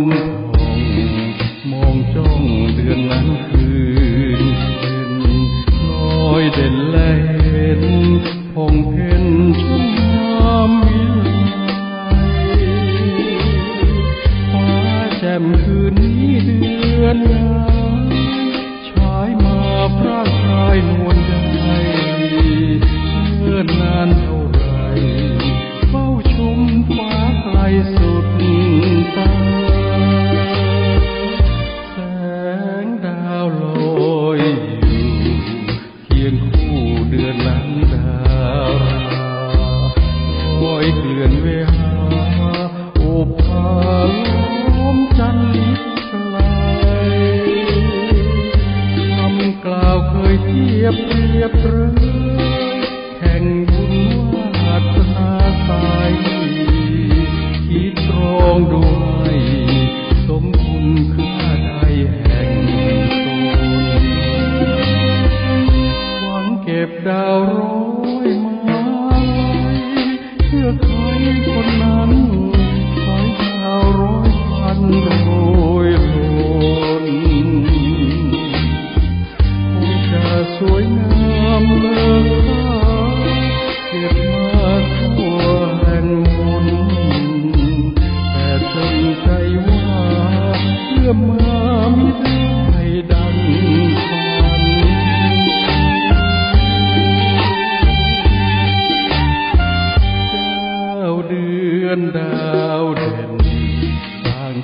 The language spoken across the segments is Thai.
นผ่องมองจ้องเดือนนั้นคืนเพ็ญลอยเด่นแลเห็นผ่องเพ็ญชุ่มงามวิฟ้าแจ่มคืนนี้เดือนยามฉายมาพระกายนวลดเเทียบเปรียบเปรยแห่งบุญวาสนาใสคิดตรองด้วยสมคุณคือข้าใดแห่งตนหวังเก็บดาวร้อย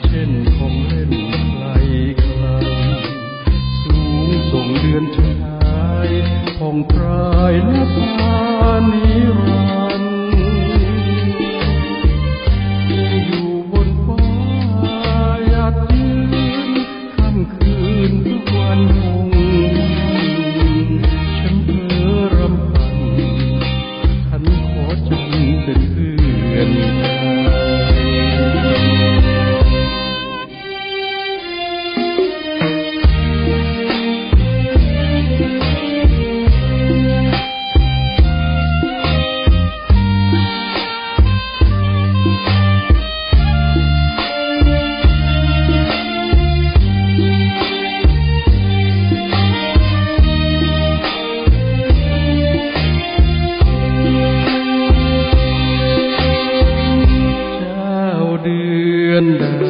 เช่นของเล่นใครใครสูงส่งเดือนชายผ่องพรายและพา and